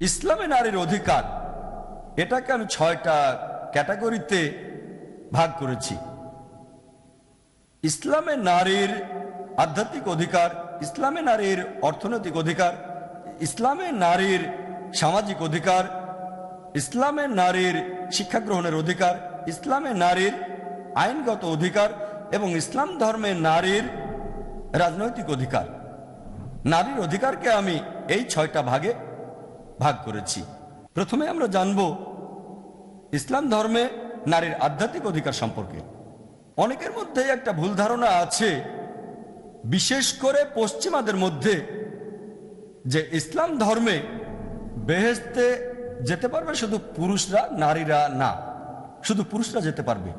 ইসলামে নারীর অধিকার। এটাকে আমি ছয়টা ক্যাটাগরিতে ভাগ করেছি। ইসলামে নারীর আধ্যাত্মিক অধিকার, ইসলামে নারীর অর্থনৈতিক অধিকার, ইসলামে নারীর সামাজিক অধিকার, ইসলামে নারীর শিক্ষা গ্রহণের অধিকার, ইসলামে নারীর আইনগত অধিকার এবং ইসলাম ধর্মে নারীর রাজনৈতিক অধিকার। নারীর অধিকারকে আমি এই ছয়টা ভাগে ভাগ করেছি। প্রথমে আমরা জানব ইসলাম ধর্মে নারীর আধ্যাত্মিক অধিকার সম্পর্কে। অনেকের মধ্যে একটা ভুল ধারণা আছে, বিশেষ করে পশ্চিমাদের মধ্যে, যে ইসলাম ধর্মে বেহেস্তে যেতে পারবে শুধু পুরুষরা, নারীরা না, শুধু পুরুষরা যেতে পারবে।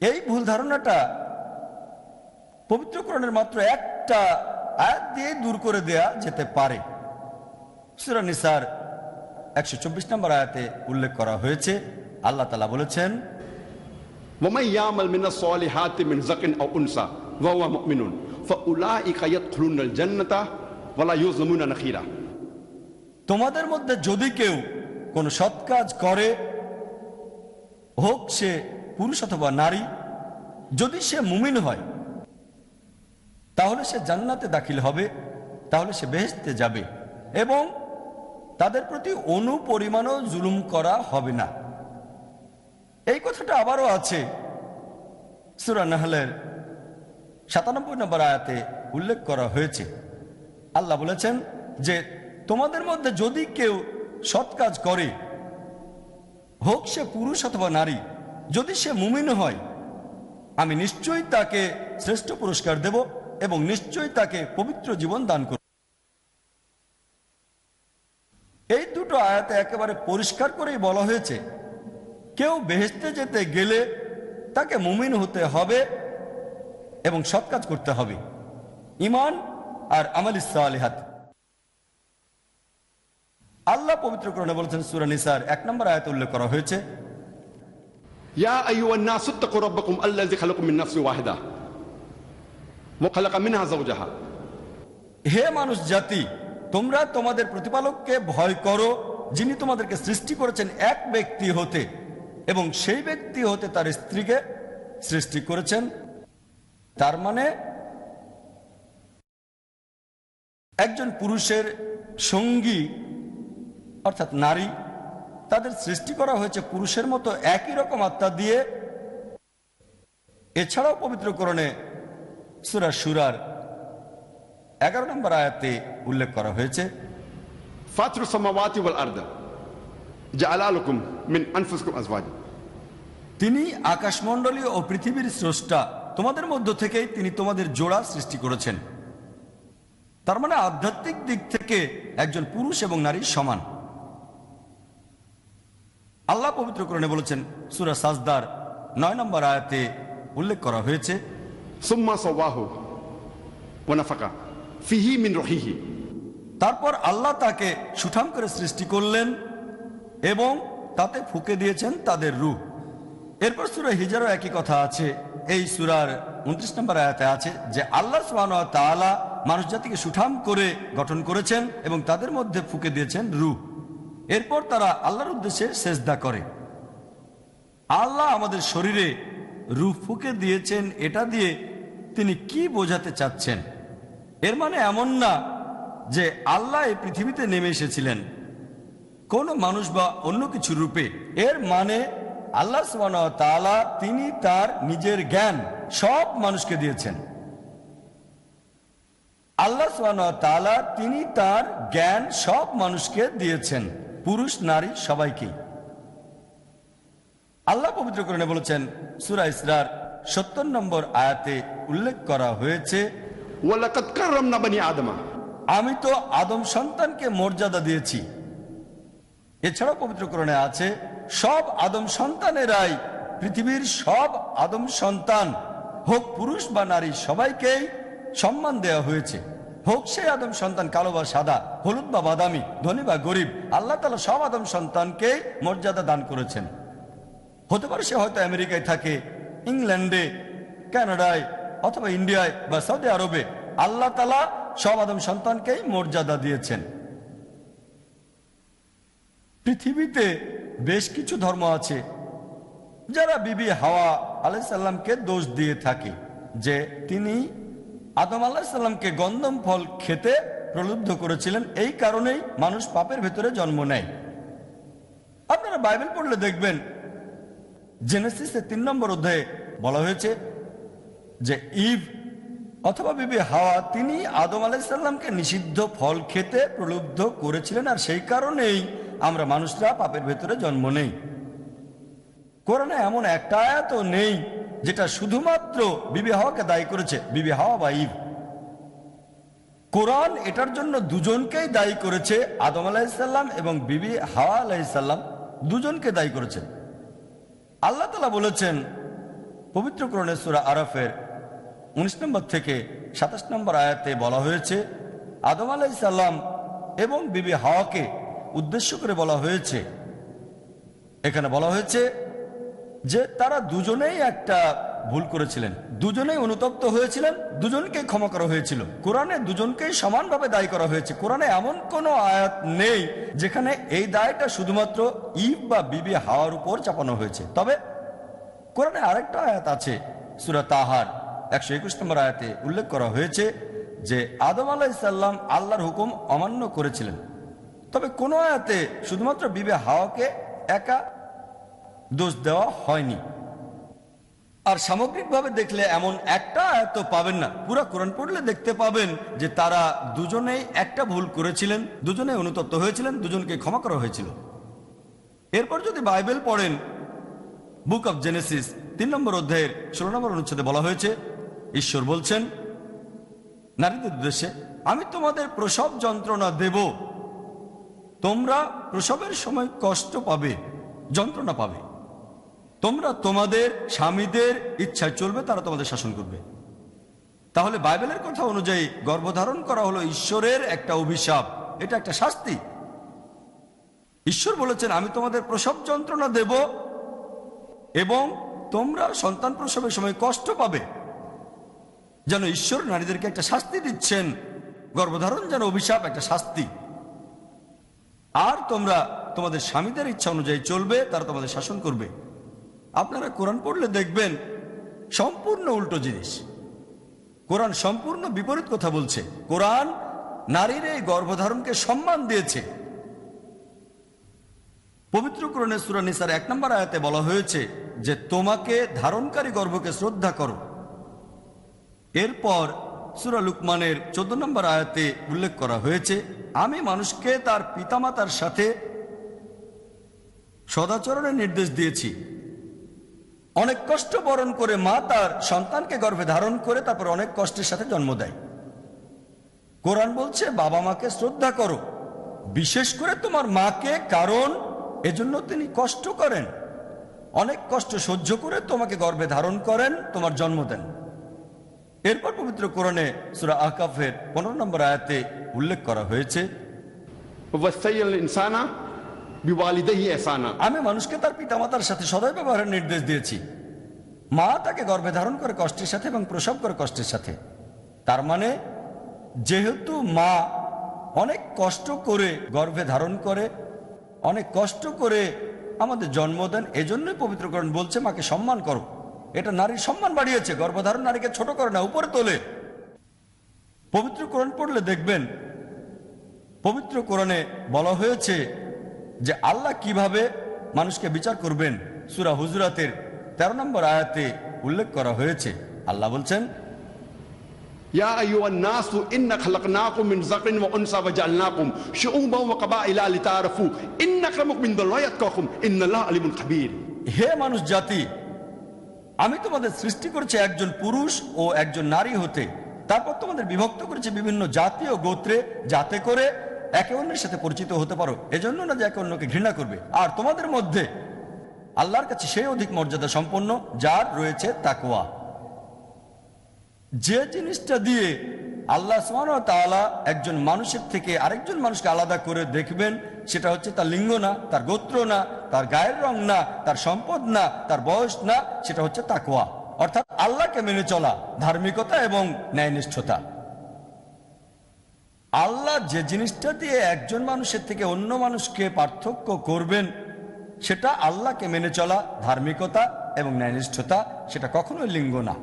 এই ভুল ধারণাটা পবিত্রকরণের মাত্র একটা আয়াত দিয়ে দূর করে দেয়া যেতে পারে। সুরা নিসার একশো চব্বিশ নম্বর আয়াতে উল্লেখ করা হয়েছে। আল্লাহ তালা বলেছেন তোমাদের মধ্যে যদি কেউ কোন সৎ কাজ করে হোক সে পুরুষ অথবা নারী যদি সে মুমিন হয় তাহলে সে জান্নাতে দাখিল হবে তাহলে সে বেহেস্তে যাবে এবং তাদের প্রতি অনুপরিমাণও জুলুম করা হবে না। এই কথাটা আবারও আছে সুরা নাহলের সাতানব্বই নম্বর আয়াতে উল্লেখ করা হয়েছে। আল্লাহ বলেছেন যে, তোমাদের মধ্যে যদি কেউ সৎ কাজ করে, হোক সে পুরুষ অথবা নারী, যদি সে মুমিন হয়, আমি নিশ্চয়ই তাকে শ্রেষ্ঠ পুরস্কার দেব এবং নিশ্চয়ই তাকে পবিত্র জীবন দান করব এই দুটো আয়াতে একেবারে পরিষ্কার করেই বলা হয়েছে কেউ বেহেস্তে যেতে গেলে তাকে মুমিন হতে হবে এবং সৎ কাজ করতে হবে ইমান আর আমাল ইসালিহাত আল্লাহ পবিত্রকরণে বলেছেন সুরা নিসার এক নম্বর আয়াত উল্লেখ করা হয়েছে يا ايها الناس اتقوا ربكم الذي خلقكم من نفس واحده وخلق منها زوجها হে মানুষ জাতি তোমরা তোমাদের প্রতিপালককে ভয় করো যিনি তোমাদেরকে সৃষ্টি করেছেন এক ব্যক্তি হতে এবং সেই ব্যক্তি হতে তার স্ত্রীকে সৃষ্টি করেছেন, তার মানে একজন পুরুষের সঙ্গী, অর্থাৎ নারী, তাদের সৃষ্টি করা হয়েছে পুরুষের মতো একই রকম আত্মা দিয়ে। এছাড়াও পবিত্রকরণে সুরা সুরার এগারো নম্বর আয়াতে উল্লেখ করা হয়েছে فاطر السماوات والارض جعل لكم من انفسكم ازواجا তিনি আকাশমণ্ডলী ও পৃথিবীর স্রষ্টা তোমাদের মধ্য থেকেই তিনি তোমাদের জোড়া সৃষ্টি করেছেন তার মানে আধ্যাত্মিক দিক থেকে একজন পুরুষ এবং নারী সমান আল্লাহ পবিত্রকরণে বলেছেন সুরা সাজদার নয় নম্বর আয়াতে উল্লেখ করা হয়েছে ثم سواه ونفخ فيه من روحه তারপর আল্লাহ তাকে সুঠাম করে সৃষ্টি করলেন এবং তাতে ফুকে দিয়েছেন তাদের রূপ এরপর সুরা হিজারও একই কথা আছে। এই সুরার উনত্রিশ নম্বর আয়াতে আছে যে আল্লাহ সুবহানাহু ওয়া তাআলা মানুষ জাতিকে সুঠাম করে গঠন করেছেন এবং তাদের মধ্যে ফুকে দিয়েছেন রূপ এরপর তারা আল্লাহর উদ্দেশ্যে সেজদা করে। আল্লাহ আমাদের শরীরে রূপ ফুকে দিয়েছেন, এটা দিয়ে তিনি কি বোঝাতে চাচ্ছেন? এর মানে এমন না যে আল্লাহ এই পৃথিবীতে নেমে এসেছিলেন। কোন মানুষ বা অন্য কিছু রূপে। এর মানে আল্লাহ সুবান তালা তিনি তার নিজের জ্ঞান সব মানুষকে দিয়েছেন। আল্লাহ সুবান তালা তিনি তার জ্ঞান সব মানুষকে দিয়েছেন, পুরুষ, নারী সবাইকেই আল্লাহ পবিত্র করণে বলেছেন, সুরা ইসরার সত্তর নম্বর আয়াতে উল্লেখ করা হয়েছে আদমা। আমি তো আদম সন্তানকে মর্যাদা দিয়েছি। এছাড়াও পবিত্রকরণে আছে, সব আদম সন্তানেরাই পৃথিবীর সব আদম সন্তান, হোক পুরুষ বা নারী, সবাইকেই সম্মান দেওয়া হয়েছে। হোক সেই আদম সন্তান কালো বা সাদা, হলুদ বা বাদামি, ধনী বা গরিব, আল্লাহ তালা সব আদম সন্তানকে মর্যাদা দান করেছেন। হতে পারে সে হয়তো আমেরিকায় থাকে, ইংল্যান্ডে, কানাডায় অথবা ইন্ডিয়ায় বা সৌদি আরবে আল্লাহ তালা সব আদম সন্তানকেই মর্যাদা দিয়েছেন। পৃথিবীতে বেশ কিছু ধর্ম আছে, যারা বিবি হাওয়া আলাইসাল্লামকে দোষ দিয়ে থাকে, যে তিনি আদম আলাহিসাল্লামকে গন্ধম ফল খেতে প্রলুব্ধ করেছিলেন, এই কারণেই মানুষ পাপের ভেতরে জন্ম নেয়। আপনারা বাইবেল পড়লে দেখবেন, জেনেসিসের তিন নম্বর অধ্যায়ে বলা হয়েছে যে ইভ অথবা বিবি হাওয়া, তিনি আদম আলাইসাল্লামকে নিষিদ্ধ ফল খেতে প্রলুব্ধ করেছিলেন আর সেই কারণেই আমরা মানুষরা পাপের ভেতরে জন্ম নেই। কোরআনে এমন একটা আয়াত নেই যেটা শুধুমাত্র বিবি হাওয়াকে দায়ী করেছে। বিবি হাওয়া বা ইভ। কোরআন এটার জন্য দুজনকেই দায়ী করেছে, আদম আলাহিসাল্লাম এবং বিবি হাওয়া আলাহিসাল্লাম দুজনকে দায়ী করেছেন আল্লাহ তালা বলেছেন, পবিত্র সুরা আরাফের উনিশ নম্বর থেকে সাতাশ নম্বর আয়াতে বলা হয়েছে, আদম আলাইসাল্লাম এবং বিবি হাওয়াকে উদ্দেশ্য করে বলা হয়েছে। এখানে বলা হয়েছে যে তারা দুজনেই একটা ভুল করেছিলেন। দুজনেই অনুতপ্ত হয়েছিলেন দুজনকে ক্ষমা করা হয়েছিল। কোরআনে দুজনকেই সমানভাবে দায়ী করা হয়েছে। কোরআনে এমন কোনো আয়াত নেই যেখানে এই দায়টা শুধুমাত্র ইব বা বিবি হাওয়ার উপর চাপানো হয়েছে। তবে কোরআনে আরেকটা আয়াত আছে, সুরা তাহার। একশো একুশ নম্বর আয়াতে উল্লেখ করা হয়েছে যে আদম আলাইসাল্লাম আল্লাহর হুকুম অমান্য করেছিলেন। তবে কোনো আয়াতে শুধুমাত্র বিবে হাওয়াকে একা দোষ দেওয়া হয়নি। আর সামগ্রিকভাবে দেখলে এমন একটা আয়াত পাবেন না। পুরো কোরআন পড়লে দেখতে পাবেন যে তারা দুজনেই একটা ভুল করেছিলেন দুজনে অনুতপ্ত হয়েছিলেন, দুজনকে ক্ষমা করা হয়েছিল। এরপর যদি বাইবেল পড়েন, বুক অব জেনেসিস, তিন নম্বর অধ্যায়ের ষোলো নম্বর অনুচ্ছেদে বলা হয়েছে ঈশ্বর বলছেন, নারীদের উদ্দেশ্যে, আমি তোমাদের প্রসব যন্ত্রণা দেব। তোমরা প্রসবের সময় কষ্ট পাবে, যন্ত্রণা পাবে। তোমরা তোমাদের স্বামীদের ইচ্ছায় চলবে, তারা তোমাদের শাসন করবে। তাহলে বাইবেলের কথা অনুযায়ী গর্ভধারণ করা হলো ঈশ্বরের একটা অভিশাপ, এটা একটা শাস্তি। ঈশ্বর বলেছেন, আমি তোমাদের প্রসব যন্ত্রণা দেব এবং তোমরা সন্তান প্রসবের সময় কষ্ট পাবে। যেন ঈশ্বর নারীদেরকে একটা শাস্তি দিচ্ছেন। গর্ভধারণ যেন অভিশাপ, একটা শাস্তি। আর তোমরা তোমাদের স্বামীদের ইচ্ছা অনুযায়ী চলবে, তারা তোমাদের শাসন করবে। আপনারা কোরআন পড়লে দেখবেন সম্পূর্ণ উল্টো জিনিস। কোরআন সম্পূর্ণ বিপরীত কথা বলছে। কোরআন নারীর এই গর্ভধারণকে সম্মান দিয়েছে। পবিত্র সুরা নিসার এক নম্বর আয়াতে বলা হয়েছে যে, তোমাকে ধারণকারী গর্ভকে শ্রদ্ধা করো। এরপর সুরা লুকমানের চোদ্দ নম্বর আয়াতে উল্লেখ করা হয়েছে, আমি মানুষকে তার পিতামাতার সাথে সদাচরণের নির্দেশ দিয়েছি। অনেক কষ্ট বরণ করে মা তার সন্তানকে গর্ভে ধারণ করে তারপর অনেক কষ্টের সাথে জন্ম দেয়। কোরআন বলছে, বাবা মাকে শ্রদ্ধা করো, বিশেষ করে তোমার মাকে, কারণ এজন্য তিনি কষ্ট করেন। অনেক কষ্ট সহ্য করে তোমাকে গর্ভে ধারণ করেন, তোমার জন্ম দেন। এরপর পবিত্র কোরণে সুরা আকাফের পনেরো নম্বর আয়াতে উল্লেখ করা হয়েছে আমি মানুষকে তার পিতামাতার সাথে সদয় ব্যবহারের নির্দেশ দিয়েছি। মা তাকে গর্ভে ধারণ করে কষ্টের সাথে এবং প্রসব করে কষ্টের সাথে। তার মানে যেহেতু মা অনেক কষ্ট করে গর্ভে ধারণ করে অনেক কষ্ট করে আমাদের জন্ম দেন এজন্যই পবিত্রকরণ বলছে মাকে সম্মান করো। এটা নারীর সম্মান বাড়িয়েছে গর্ভধারণ নারীকে ছোট করে না উপরে তোলে। পবিত্র কোরআন পড়লে দেখবেন পবিত্র কোরআনে বলা হয়েছে যে আল্লাহ কীভাবে মানুষকে বিচার করবেন। সুরা হুজরাতের ১৩ নম্বর আয়াতে উল্লেখ করা হয়েছে। আল্লাহ বলছেন হে মানুষ জাতি আমি তোমাদের সৃষ্টি করেছি একজন পুরুষ ও একজন নারী হতে। তারপর তোমাদের বিভক্ত করেছে বিভিন্ন জাতি ও গোত্রে যাতে করে একে অন্যের সাথে পরিচিত হতে পারো। এজন্য না যে একে অন্যকে ঘৃণা করবে। আর তোমাদের মধ্যে আল্লাহর কাছে সেই অধিক মর্যাদা সম্পন্ন যার রয়েছে তাকোয়া যে জিনিসটা দিয়ে আল্লাহ তাআলা একজন মানুষের থেকে আরেকজন মানুষকে আলাদা করে দেখবেন, সেটা হচ্ছে তার লিঙ্গ না, তার গোত্র না, তার গায়ের রং না, তার সম্পদ না, তার বয়স না, সেটা হচ্ছে তাকোয়া অর্থাৎ আল্লাহকে মেনে চলা ধার্মিকতা এবং ন্যায়নিষ্ঠতা। আল্লাহ যে জিনিসটা দিয়ে একজন মানুষের থেকে অন্য মানুষকে পার্থক্য করবেন, সেটা আল্লাহকে মেনে চলা ধার্মিকতা এবং ন্যায়নিষ্ঠতা, সেটা কখনোই লিঙ্গ না।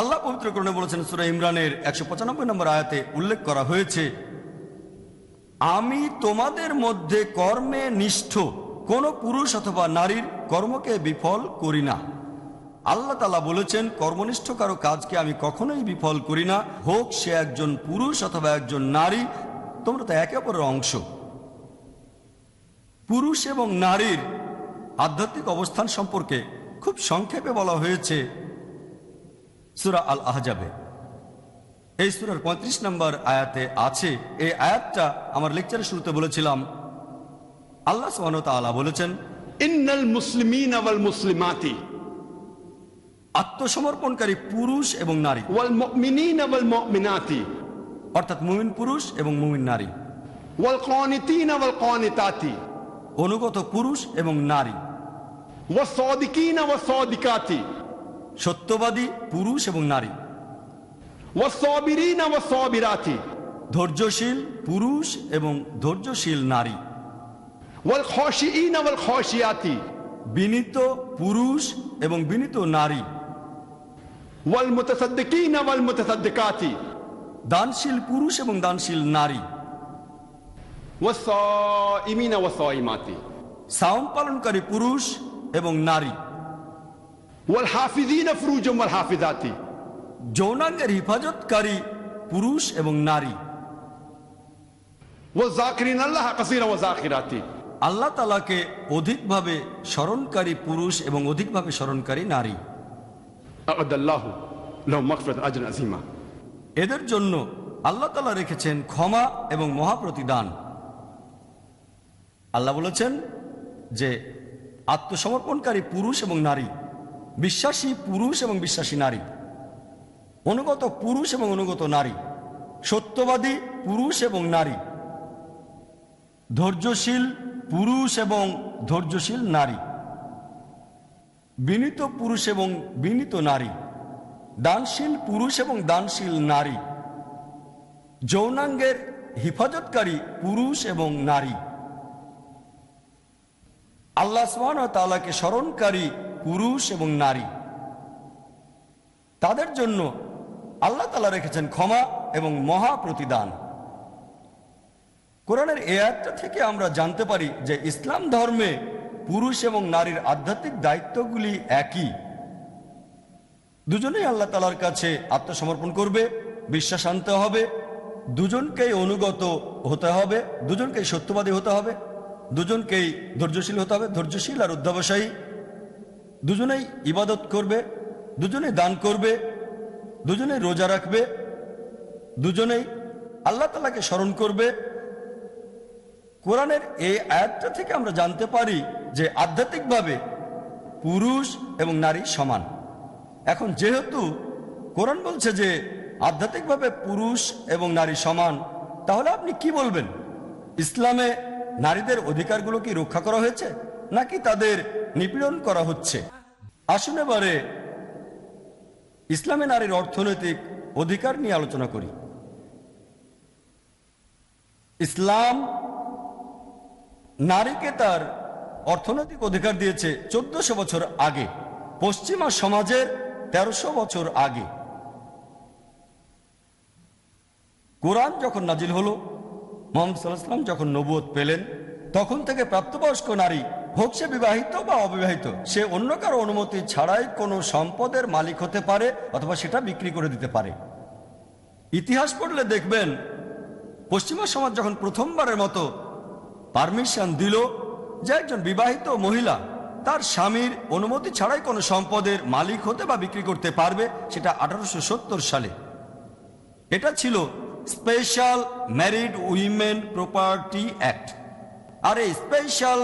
আল্লাহ পবিত্র করণে বলেছেন, সুরা ইমরানের একশো পঁচানব্বই নম্বর আয়াতে উল্লেখ করা হয়েছে, আমি তোমাদের মধ্যে কর্মে নিষ্ঠ, কোন পুরুষ অথবা নারীর কর্মকে বিফল করি না। আল্লাহ তালা বলেছেন কর্মনিষ্ঠ কারও কাজকে আমি কখনোই বিফল করি না। হোক সে একজন পুরুষ অথবা একজন নারী, তোমরা তো একে অপরের অংশ। পুরুষ এবং নারীর আধ্যাত্মিক অবস্থান সম্পর্কে খুব সংক্ষেপে বলা হয়েছে সুরা আল আহজাবে এই সুরার ৩৫ নম্বর আয়াতে আছে এই আয়াতটা আমার লেকচারের শুরুতে বলেছিলাম। আল্লাহ সোহানতালা বলেছেন ইন্নাল মুসলিমিন আওয়াল মুসলিমাতি। আত্মসমর্পণকারী পুরুষ এবং নারী। ওয়াল মুমিনিন আওয়াল মুমিনাতি। অর্থাৎ মুমিন পুরুষ এবং মুমিন নারী। ওয়াল কানিতিন আওয়াল কানিতাতি অনুগত পুরুষ এবং নারী। ওয়াস সাদিকিন ওয়াস সাদিকাতি। সত্যবাদী পুরুষ এবং নারী। ধৈর্যশীল পুরুষ এবং ধৈর্যশীল নারী। বিনীত পুরুষ এবং বিনীত নারী। দানশীল পুরুষ এবং দানশীল নারী। সাম পালনকারী পুরুষ এবং নারী। ওয়াল হাফিজিন ফরুজম ওয়াল হাফিজাতি যৌনাঙ্গের হিফাজতকারী পুরুষ এবং নারী। ও জাকরিন আল্লাহ কাসিরা ও জাকিরাতি আল্লাহ তালাকে অধিকভাবে স্মরণকারী পুরুষ এবং অধিকভাবে স্মরণকারী নারী। এদের জন্য আল্লাহ তালা রেখেছেন ক্ষমা এবং মহাপ্রতিদান। আল্লাহ বলেছেন যে আত্মসমর্পণকারী পুরুষ এবং নারী বিশ্বাসী পুরুষ এবং বিশ্বাসী নারী। অনুগত পুরুষ এবং অনুগত নারী। সত্যবাদী পুরুষ এবং নারী। ধৈর্যশীল পুরুষ এবং ধৈর্যশীল নারী। বিনীত পুরুষ এবং বিনীত নারী। দানশীল পুরুষ এবং দানশীল নারী। যৌনাঙ্গের হিফাজতকারী পুরুষ এবং নারী। আল্লাহ তাআলাকে স্মরণকারী পুরুষ এবং নারী। তাদের জন্য আল্লাহ তালা রেখেছেন ক্ষমা এবং মহা প্রতিদান। কোরআনের এ আয়াতটা থেকে আমরা জানতে পারি যে ইসলাম ধর্মে পুরুষ এবং নারীর আধ্যাত্মিক দায়িত্বগুলি একই। দুজনেই আল্লাহ তালার কাছে আত্মসমর্পণ করবে, বিশ্বাস আনতে হবে, দুজনকেই অনুগত হতে হবে, দুজনকেই সত্যবাদী হতে হবে, দুজনকেই ধৈর্যশীল হতে হবে, ধৈর্যশীল আর অধ্যাবসায়ী দুজনেই ইবাদত করবে, দুজনেই দান করবে, দুজনেই রোজা রাখবে, দুজনেই আল্লাহ তালাকে স্মরণ করবে। কোরআনের এই আয়াতটা থেকে আমরা জানতে পারি যে আধ্যাত্মিকভাবে পুরুষ এবং নারী সমান। এখন যেহেতু কোরআন বলছে যে আধ্যাত্মিকভাবে পুরুষ এবং নারী সমান, তাহলে আপনি কি বলবেন? ইসলামে নারীদের অধিকারগুলো কি রক্ষা করা হয়েছে? নাকি তাদের নিপীড়ন করা হচ্ছে? আসুন এবারে ইসলামে নারীর অর্থনৈতিক অধিকার নিয়ে আলোচনা করি। ইসলাম নারীকে তার অর্থনৈতিক অধিকার দিয়েছে চোদ্দশো বছর আগে। পশ্চিমা সমাজের তেরোশো বছর আগে। কোরআন যখন নাজিল হলো, মোহাম্মদ সাল্লাহাম যখন নবুয়ত পেলেন, তখন থেকে প্রাপ্তবয়স্ক নারী হোক সে বিবাহিত বা অবিবাহিত, সে অন্য কারও অনুমতি ছাড়াই কোনো সম্পদের মালিক হতে পারে অথবা সেটা বিক্রি করে দিতে পারে। ইতিহাস পড়লে দেখবেন, পশ্চিমা সমাজ যখন প্রথমবারের মতো পারমিশন দিল যে একজন বিবাহিত মহিলা তার স্বামীর অনুমতি ছাড়াই কোনো সম্পদের মালিক হতে বা বিক্রি করতে পারবে, সেটা আঠারোশো সত্তর সালে। এটা ছিল special married women property act. আর এই special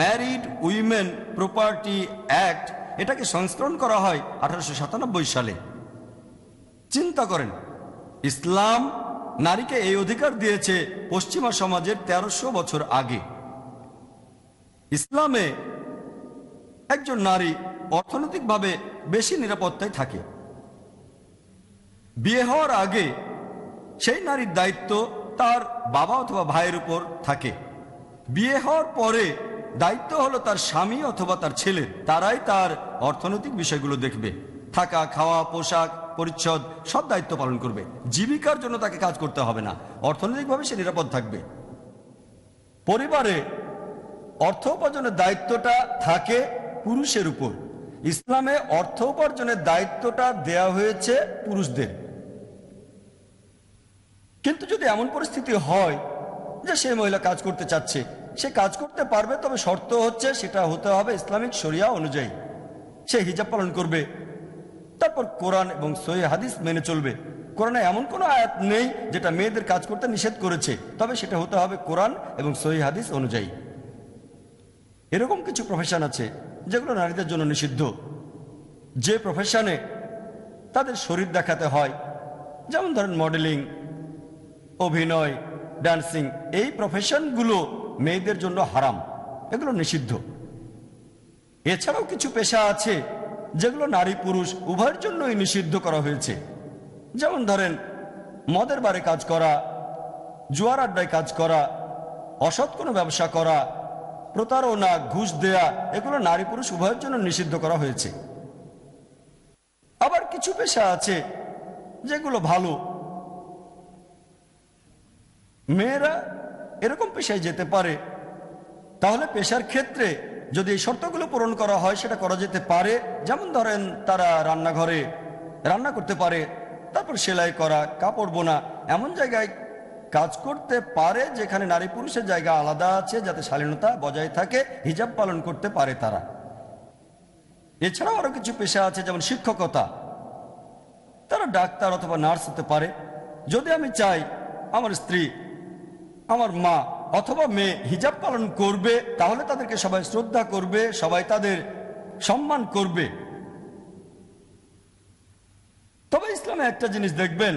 married women property act এটাকে সংস্করণ করা হয় আঠারোশো সাতানব্বই সালে। চিন্তা করেন, ইসলাম নারীকে এই অধিকার দিয়েছে পশ্চিমা সমাজের তেরোশো বছর আগে। ইসলামে একজন নারী অর্থনৈতিকভাবে বেশি নিরাপত্তায় থাকে। বিয়ে হওয়ার আগে সেই নারীর দায়িত্ব তার বাবা অথবা ভাইয়ের উপর থাকে। বিয়ে হওয়ার পরে দায়িত্ব হলো তার স্বামী অথবা তার ছেলে। তারাই তার অর্থনৈতিক বিষয়গুলো দেখবে। থাকা, খাওয়া, পোশাক, পরিচ্ছদ সব দায়িত্ব পালন করবে। জীবিকার জন্য তাকে কাজ করতে হবে না। অর্থনৈতিকভাবে সে নিরাপদ থাকবে। পরিবারে অর্থ উপার্জনের দায়িত্বটা থাকে পুরুষের উপর। ইসলামে অর্থ উপার্জনের দায়িত্বটা দেয়া হয়েছে পুরুষদের। কিন্তু যদি এমন পরিস্থিতি হয় যে সে মহিলা কাজ করতে চাচ্ছে সে কাজ করতে পারবে, তবে শর্ত হচ্ছে সেটা হতে হবে ইসলামিক শরিয়া অনুযায়ী। সে হিজাব পালন করবে, তারপর কোরআন এবং সহি হাদিস মেনে চলবে। কোরআনে এমন কোনো আয়াত নেই যেটা মেয়েদের কাজ করতে নিষেধ করেছে, তবে সেটা হতে হবে কোরআন এবং সহি হাদিস অনুযায়ী। এরকম কিছু প্রফেশন আছে যেগুলো নারীদের জন্য নিষিদ্ধ। যে প্রফেশনে তাদের শরীর দেখাতে হয়, যেমন ধরেন মডেলিং অভিনয় ডান্সিং এই প্রফেশনগুলো মেয়েদের জন্য হারাম, এগুলো নিষিদ্ধ। এছাড়াও কিছু পেশা আছে যেগুলো নারী পুরুষ উভয়ের জন্যই নিষিদ্ধ করা হয়েছে। যেমন ধরেন, মদের বারে কাজ করা, জুয়ার আড্ডায় কাজ করা, অসৎ কোনো ব্যবসা করা, প্রতারণা, ঘুষ দেয়া, এগুলো নারী পুরুষ উভয়ের জন্য নিষিদ্ধ করা হয়েছে। আবার কিছু পেশা আছে যেগুলো ভালো। মেয়েরা এরকম পেশায় যেতে পারে। তাহলে পেশার ক্ষেত্রে যদি এই শর্তগুলো পূরণ করা হয়, সেটা করা যেতে পারে। যেমন ধরেন, তারা রান্নাঘরে রান্না করতে পারে, তারপর সেলাই করা, কাপড় বোনা, এমন জায়গায় কাজ করতে পারে যেখানে নারী পুরুষের জায়গা আলাদা আছে, যাতে শালীনতা বজায় থাকে, হিজাব পালন করতে পারে তারা। এছাড়াও আরও কিছু পেশা আছে, যেমন শিক্ষকতা। তারা ডাক্তার অথবা নার্স হতে পারে। যদি আমি চাই, আমার স্ত্রী আমার মা অথবা মেয়ে হিজাব পালন করবে, তাহলে তাদেরকে সবাই শ্রদ্ধা করবে, সবাই তাদের সম্মান করবে। তবে ইসলামে একটা জিনিস দেখবেন,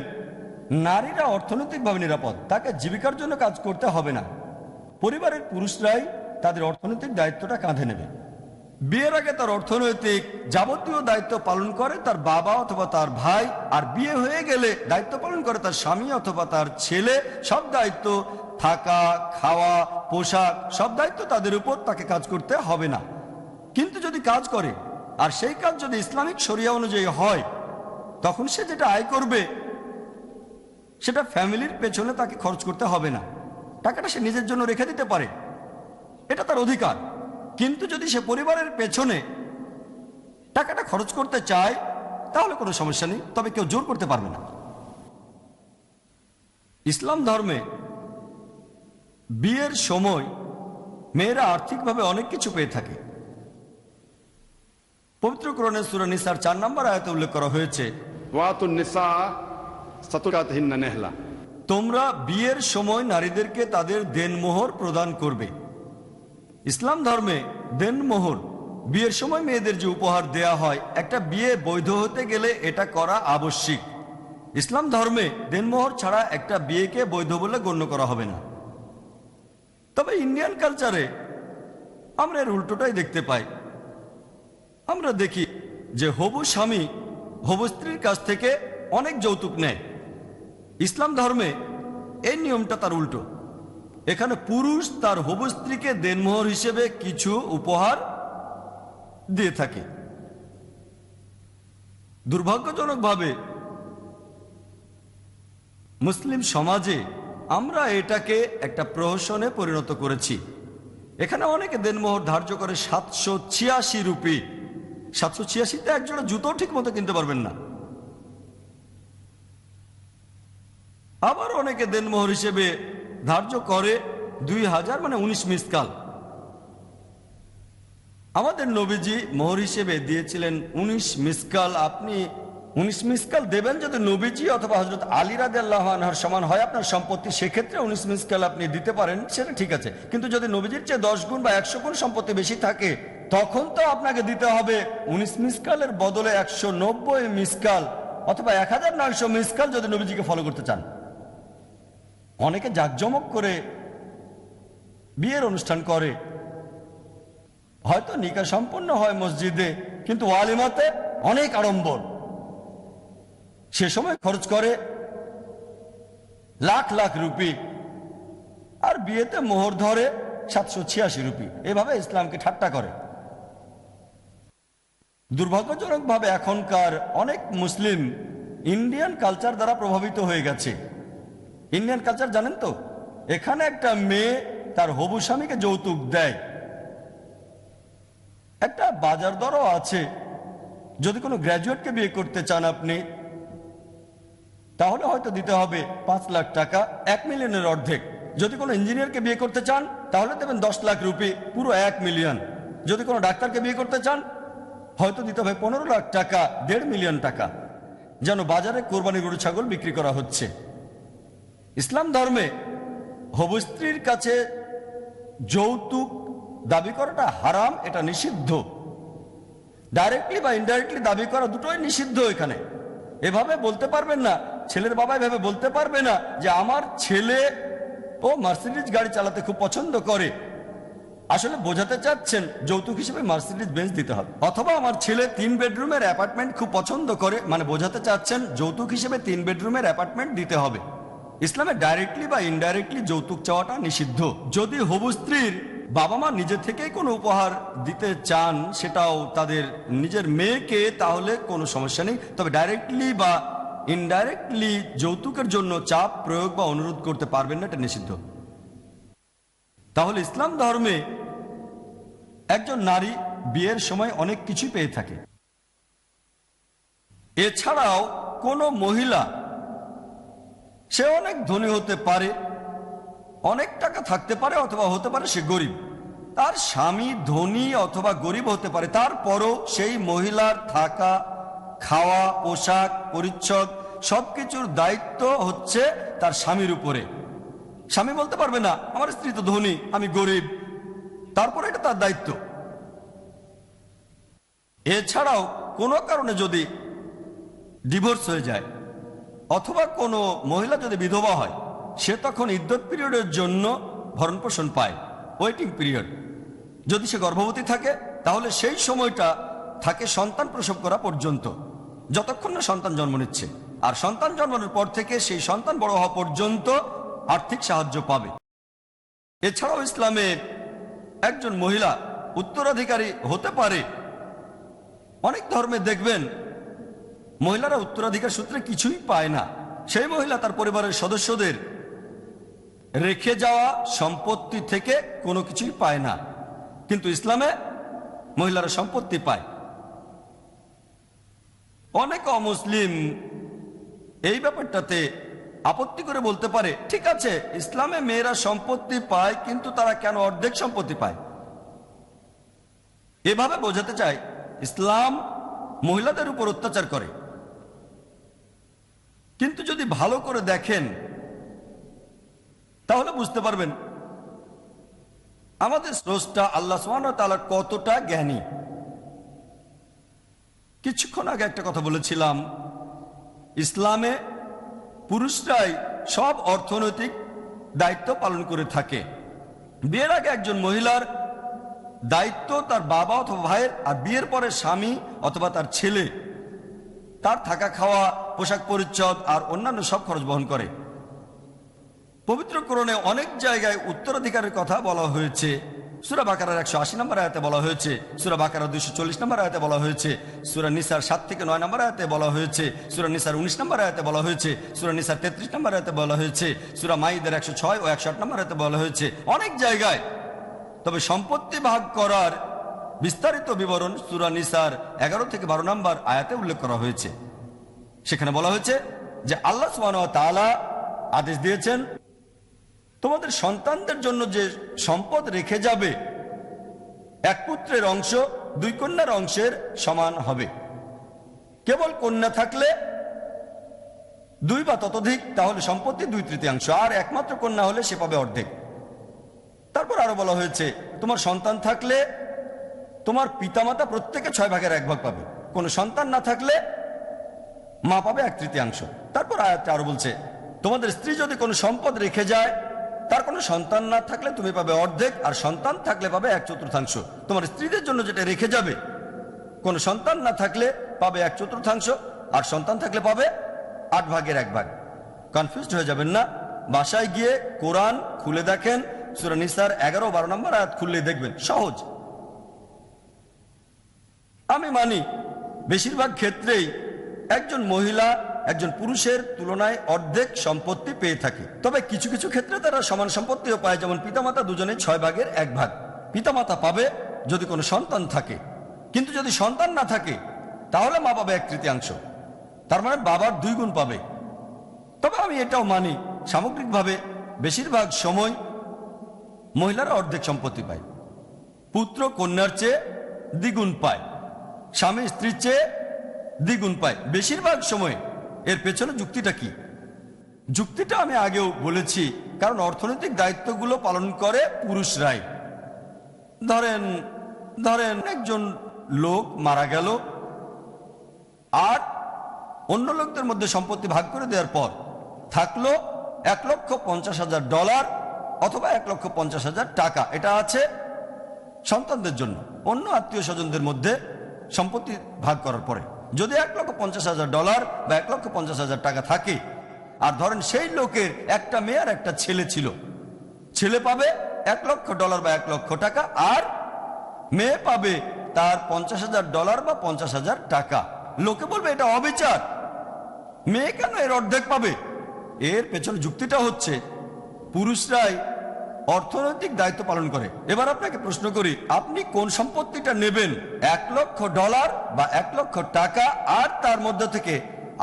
নারীরা অর্থনৈতিকভাবে নিরাপদ, তাকে জীবিকার জন্য কাজ করতে হবে না। পরিবারের পুরুষরাই তাদের অর্থনৈতিক দায়িত্বটা কাঁধে নেবে। বিয়ের আগে তার অর্থনৈতিক যাবতীয় দায়িত্ব পালন করে তার বাবা অথবা তার ভাই, আর বিয়ে হয়ে গেলে দায়িত্ব পালন করে তার স্বামী অথবা তার ছেলে, সব দায়িত্ব থাকা, খাওয়া, পোশাক, সব দায়িত্ব তাদের উপর, তাকে কাজ করতে হবে না। কিন্তু যদি কাজ করে, আর সেই কাজ যদি ইসলামিক শরিয়া অনুযায়ী হয়, তখন সে যেটা আয় করবে, সেটা ফ্যামিলির পেছনে তাকে খরচ করতে হবে না। টাকাটা সে নিজের জন্য রেখে দিতে পারে। এটা তার অধিকার। কিন্তু যদি সে পরিবারের পেছনে টাকাটা খরচ করতে চায়, তাহলে কোনো সমস্যা নেই, তবে কেউ জোর করতে পারবে না। ইসলাম ধর্মে বিয়ের সময় মেয়েরা আর্থিকভাবে অনেক কিছু পেয়ে থাকে। পবিত্র কোরণের সুরা নিসার চার নম্বর আয়তে উল্লেখ করা হয়েছে তোমরা বিয়ের সময় নারীদেরকে তাদের দেনমোহর প্রদান করবে। ইসলাম ধর্মে দেনমোহর বিয়ের সময় মেয়েদের যে উপহার দেয়া হয় একটা বিয়ে বৈধ হতে গেলে এটা করা আবশ্যিক। ইসলাম ধর্মে দেনমোহর ছাড়া একটা বিয়েকে বৈধ বলে গণ্য করা হবে না। তবে ইন্ডিয়ান কালচারে আমরা এর উল্টোটাই দেখতে পাই। আমরা দেখি যে হবু স্বামী হবু স্ত্রীর কাছ থেকে অনেক যৌতুক নেয়। ইসলাম ধর্মে এই নিয়মটা তার উল্টো। এখানে পুরুষ তার হবু স্ত্রীকে দেনমোহর হিসেবে কিছু উপহার দিয়ে থাকে। দুর্ভাগ্যজনকভাবে মুসলিম সমাজে আমরা এটাকে একটা প্রহসনে পরিণত করেছি। এখানে অনেকে দেনমোহর ধার্য করে সাতশো ছিয়াশি রুপি। সাতশো ছিয়াশিতে একজোড়া জুতো ঠিক মতো কিনতে পারবেন না। আবার অনেকে দেনমোহর হিসেবে ধার্য করে দুই হাজার মানে উনিশ মিসকাল। আমাদের নবীজি মোহর হিসেবে দিয়েছিলেন উনিশ মিসকাল। আপনি উনিশ মিসকাল দেবেন যদি নবীজি অথবা হজরত আলী রাদের সমান হয় আপনার সম্পত্তি, সেক্ষেত্রে উনিশ মিসকাল আপনি দিতে পারেন, সেটা ঠিক আছে। কিন্তু যদি নবীজির চেয়ে দশ গুণ বা একশো গুণ সম্পত্তি বেশি থাকে, তখন তো আপনাকে দিতে হবে উনিশ মিসকালের বদলে একশো নব্বই মিসকাল অথবা এক হাজার নয়শো মিসকাল যদি নবীজিকে ফলো করতে চান। অনেকে জাঁকজমক করে বিয়ের অনুষ্ঠান করে। হয়তো নিকা সম্পন্ন হয় মসজিদে, কিন্তু ওয়ালিমাতে অনেক আড়ম্বর। সে সময় খরচ করে লাখ লাখ রুপি। আর বিয়েতে মোহর ধরে সাতশো ছিয়াশি রুপি। এভাবে ইসলামকে ঠাট্টা করে। দুর্ভাগ্যজনকভাবে এখনকার অনেক মুসলিম ইন্ডিয়ান কালচার দ্বারা প্রভাবিত হয়ে গেছে। ইন্ডিয়ান কালচার জানেন তো? এখানে একটা মেয়ে তার হবু স্বামীকে যৌতুক দেয়। একটা বাজার দরও আছে। যদি কোনো গ্র্যাজুয়েটকে বিয়ে করতে চান আপনি তাহলে হয়তো দিতে হবে পাঁচ লাখ টাকা, এক মিলিয়নের অর্ধেক। যদি কোনো ইঞ্জিনিয়ারকে বিয়ে করতে চান, তাহলে দেবেন দশ লাখ রুপি, পুরো এক মিলিয়ন। যদি কোনো ডাক্তারকে বিয়ে করতে চান, হয়তো দিতে হবে পনেরো লাখ টাকা, দেড় মিলিয়ন টাকা। যেন বাজারে কোরবানি গরু, ছাগল বিক্রি করা হচ্ছে। ইসলাম ধর্মে হবু স্ত্রীর কাছে যৌতুক দাবি করাটা হারাম, এটা নিষিদ্ধ। ডাইরেক্টলি বা ইনডাইরেক্টলি দাবি করা দুটোই নিষিদ্ধ এখানে। এভাবে বলতে পারবেন না। ছেলের বাবা এভাবে বলতে পারবে না যে আমার ছেলে ও মার্সিডিজ গাড়ি চালাতে খুব পছন্দ করে। আসলে বোঝাতে চাচ্ছেন যৌতুক হিসেবে মার্সিডিজ বেঞ্চ দিতে হবে। অথবা আমার ছেলে তিন বেডরুমের অ্যাপার্টমেন্ট খুব পছন্দ করে মানে বোঝাতে চাচ্ছেন যৌতুক হিসেবে তিন বেডরুমের অ্যাপার্টমেন্ট দিতে হবে। ইসলামে ডাইরেক্টলি বা ইনডাইরেক্টলি যৌতুক চাওয়াটা নিষিদ্ধ। যদি হবু স্ত্রীর বাবা মা নিজে থেকেই কোনো উপহার দিতে চান সেটাও তাদের নিজের মেয়েকে তাহলে কোনো সমস্যা নেই। তবে ডাইরেক্টলি বা ইনডাইরেক্টলি যৌতুকের জন্য চাপ প্রয়োগ বা অনুরোধ করতে পারবেন না, এটা নিষিদ্ধ। তাহলে ইসলাম ধর্মে একজন নারী বিয়ের সময় অনেক কিছু পেয়ে থাকে। এছাড়াও কোনো মহিলা, সে অনেক ধনী হতে পারে অনেক টাকা থাকতে পারে অথবা হতে পারে সে গরিব। তার স্বামী ধনী অথবা গরিব হতে পারে, তারপরও সেই মহিলার থাকা, খাওয়া, পোশাক, পরিচ্ছদ সবকিছুর দায়িত্ব হচ্ছে তার স্বামীর উপরে। স্বামী বলতে পারবে না, আমার স্ত্রী তো ধনী, আমি গরিব। তারপরে এটা তার দায়িত্ব। এছাড়াও কোনো কারণে যদি ডিভোর্স হয়ে যায়, অথবা কোনো মহিলা যদি বিধবা হয় সে তখন ইদ্যত পিরিয়ডের জন্য ভরণ পোষণ পায়, ওয়েটিং পিরিয়ড। যদি সে গর্ভবতী থাকে, তাহলে সেই সময়টা থাকে সন্তান প্রসব করা পর্যন্ত। যতক্ষণ না সন্তান জন্ম নিচ্ছে। আর সন্তান জন্মানোর পর থেকে সেই সন্তান বড় হওয়া পর্যন্ত আর্থিক সাহায্য পাবে। এছাড়াও ইসলামে একজন মহিলা উত্তরাধিকারী হতে পারে। অনেক ধর্মে দেখবেন, মহিলারা উত্তরাধিকার সূত্রে কিছুই পায় না। সেই মহিলা তার পরিবারের সদস্যদের রেখে যাওয়া সম্পত্তি থেকে কোনো কিছুই পায় না। কিন্তু ইসলামে মহিলারা সম্পত্তি পায়। অনেক অমুসলিম এই ব্যাপারটাতে আপত্তি করে বলতে পারে, ঠিক আছে, ইসলামে মেয়েরা সম্পত্তি পায়, কিন্তু তারা কেন অর্ধেক সম্পত্তি পায়? এভাবে বোঝাতে চায়, ইসলাম মহিলাদের উপর অত্যাচার করে। কিন্তু যদি ভালো করে দেখেন তাহলে বুঝতে পারবেন, আমাদের স্রষ্টা আল্লাহ সুবহানাহু ওয়া তাআলা কতটা জ্ঞানী। কিছুক্ষণ আগে একটা কথা বলেছিলাম, ইসলামে পুরুষরাই সব অর্থনৈতিক দায়িত্ব পালন করে থাকে। বিয়ের আগে একজন মহিলার দায়িত্ব তার বাবা অথবা ভাইয়ের, আর বিয়ের পরে স্বামী অথবা তার ছেলে। তার থাকা খাওয়া, পোশাক পরিচ্ছদ আর অন্যান্য সব খরচ বহন করে। পবিত্র কোরণে অনেক জায়গায় উত্তরাধিকারের কথা বলা হয়েছে। সুরা বাকারার একশো আশি নম্বর আয়াতে বলা হয়েছে। সুরা বাকারার দুইশো চল্লিশ নম্বর আয়তে বলা হয়েছে। সুরা নিসার সাত থেকে নয় নম্বর আয়াতে বলা হয়েছে। সুরা নিসার উনিশ নম্বর আয়াতে বলা হয়েছে। সুরা নিসার তেত্রিশ নম্বর আয়াতে বলা হয়েছে। সুরা মাইদের একশো ছয় ও একশো আট নম্বর আয়াতে বলা হয়েছে। অনেক জায়গায়। তবে সম্পত্তি ভাগ করার বিস্তারিত বিবরণ সুরা নিসার এগারো থেকে বারো নম্বর আয়াতে উল্লেখ করা হয়েছে। সেখানে বলা হয়েছে যে আল্লাহ তাআলা আদেশ দিয়েছেন তোমাদের সন্তানদের জন্য যে সম্পদ রেখে যাবে, এক পুত্রের অংশ দুই কন্যার অংশের সমান হবে। কেবল কন্যা থাকলে দুই বা ততোধিক, তাহলে সম্পত্তি দুই তৃতীয়াংশ, আর একমাত্র কন্যা হলে সে পাবে অর্ধেক। তারপর আরও বলা হয়েছে, তোমার সন্তান থাকলে তোমার পিতামাতা প্রত্যেকে ছয় ভাগের এক ভাগ পাবে। কোনো সন্তান না থাকলে মা পাবে এক তৃতীয়াংশ। তারপর আয়াতটা আরও বলছে, তোমাদের স্ত্রী যদি কোনো সম্পদ রেখে যায় তার কোনো সন্তান না থাকলে তুমি পাবে অর্ধেক, আর সন্তান থাকলে পাবে এক চতুর্থাংশ। তোমার স্ত্রীদের জন্য যেটা রেখে যাবে, কোনো সন্তান না থাকলে পাবে এক চতুর্থাংশ, আর সন্তান থাকলে পাবে আট ভাগের এক ভাগ। কনফিউজড হয়ে যাবেন না? বাসায় গিয়ে কোরআন খুলে দেখেন, সুরা নিসার এগারো বারো নম্বর আয়াত খুললে দেখবেন, সহজ। আমি মানি, বেশিরভাগ ক্ষেত্রেই একজন মহিলা একজন পুরুষের তুলনায় অর্ধেক সম্পত্তি পেয়ে থাকে। তবে কিছু কিছু ক্ষেত্রে তারা সমান সম্পত্তিও পায়, যেমন পিতামাতা দুজনে ছয় ভাগের এক ভাগ। পিতামাতা পাবে যদি কোনো সন্তান থাকে। কিন্তু যদি সন্তান না থাকে, তাহলে মা পাবে এক তৃতীয়াংশ। তার মানে বাবার দুই গুণ পাবে। তবে আমি এটাও মানি, সামগ্রিকভাবে বেশিরভাগ সময় মহিলারা অর্ধেক সম্পত্তি পায়। পুত্র কন্যার চেয়ে দ্বিগুণ পায়। স্বামী স্ত্রীর চেয়ে দ্বিগুণ পায়। বেশিরভাগ সময় এর পেছনে যুক্তিটা কি? যুক্তিটা আমি আগেও বলেছি, কারণ অর্থনৈতিক দায়িত্বগুলো পালন করে পুরুষরাই। ধরেন ধরেন একজন লোক মারা গেল, আর অন্য লোকদের মধ্যে সম্পত্তি ভাগ করে দেওয়ার পর থাকল এক লক্ষ পঞ্চাশ হাজার ডলার অথবা এক লক্ষ পঞ্চাশ হাজার টাকা। এটা আছে সন্তানদের জন্য, অন্য আত্মীয় স্বজনদের মধ্যে সম্পত্তি ভাগ করার পরে। যদি এক লক্ষ পঞ্চাশ হাজার ডলার বা এক লক্ষ পঞ্চাশ হাজার টাকা থাকে, আর ধরেন সেই লোকের একটা মেয়ে আর একটা ছেলে ছিল, ছেলে পাবে এক লক্ষ ডলার বা এক লক্ষ টাকা, আর মেয়ে পাবে তার পঞ্চাশ হাজার ডলার বা পঞ্চাশ হাজার টাকা। লোকে বলবে, এটা অবিচার। মেয়ে কেন এর অর্ধেক পাবে? এর পেছনে যুক্তিটা হচ্ছে, পুরুষরাই অর্থনৈতিক দায়িত্ব পালন করে। এবার আপনাকে প্রশ্ন করি, আপনি কোন সম্পত্তিটা নেবেন? এক লক্ষ ডলার বা এক লক্ষ টাকা? আর তার মধ্যে থেকে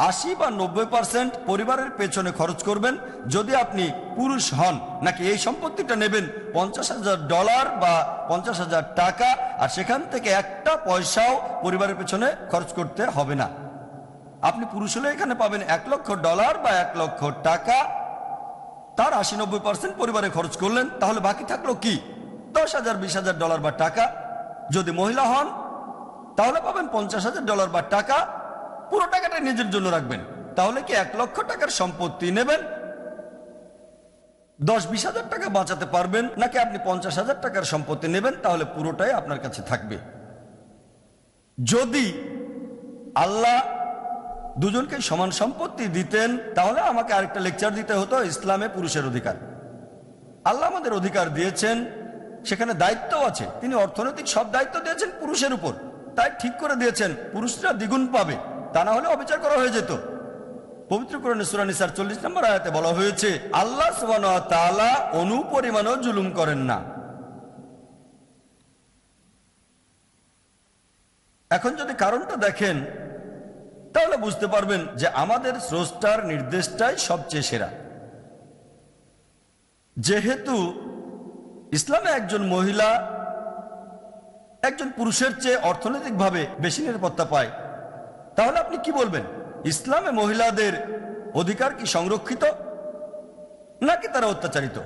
আশি বা নব্বই পার্সেন্ট পরিবারের পেছনে খরচ করবেন। যদি আপনি পুরুষ হন, নাকি এই সম্পত্তিটা নেবেন পঞ্চাশ হাজার ডলার বা পঞ্চাশ হাজার টাকা? আর সেখান থেকে একটা পয়সাও পরিবারের পেছনে খরচ করতে হবে না। আপনি পুরুষ হলে এখানে পাবেন এক লক্ষ ডলার বা এক লক্ষ টাকা। তার আশি নব্বই পার্সেন্ট পরিবারে খরচ করলেন, তাহলে বাকি থাকল কি? দশ হাজার, বিশ হাজার ডলার বা টাকা। যদি মহিলা হন, তাহলে পাবেন পঞ্চাশ হাজার ডলার বা টাকা। পুরো টাকাটা নিজের জন্য রাখবেন। তাহলে কি এক লক্ষ টাকার সম্পত্তি নেবেন? দশ বিশ হাজার টাকা বাঁচাতে পারবেন, নাকি আপনি পঞ্চাশ হাজার টাকার সম্পত্তি নেবেন, তাহলে পুরোটাই আপনার কাছে থাকবে। যদি আল্লাহ দুজনকে সমান সম্পত্তি দিতেন, তাহলে আমাকে আরেকটা লেকচার দিতে হতো, ইসলামে পুরুষের অধিকার। আল্লাহ আমাদের অধিকার দিয়েছেন, সেখানে দায়িত্বও আছে। তিনি অর্থনৈতিক সব দায়িত্ব দিয়েছেন পুরুষের উপর। তাই ঠিক করে দিয়েছেন, পুরুষরা দ্বিগুণ পাবে, তা না হলে অবিচার করা হয়ে যেত। পবিত্র চল্লিশ নম্বর আয়াতে বলা হয়েছে, আল্লাহ তাআলা অনুপরিমাণও জুলুম করেন না। এখন যদি কারণটা দেখেন তাহলে বুঝতে পারবেন যে আমাদের স্রষ্টার নির্দেশটাই সবচেয়ে সেরা। যেহেতু ইসলামে একজন মহিলা একজন পুরুষের চেয়ে অর্থনৈতিকভাবে বেশি নিরাপত্তা পায়, তাহলে আপনি কি বলবেন? ইসলামে মহিলাদের অধিকার কি সংরক্ষিত, নাকি তারা অত্যাচারিত?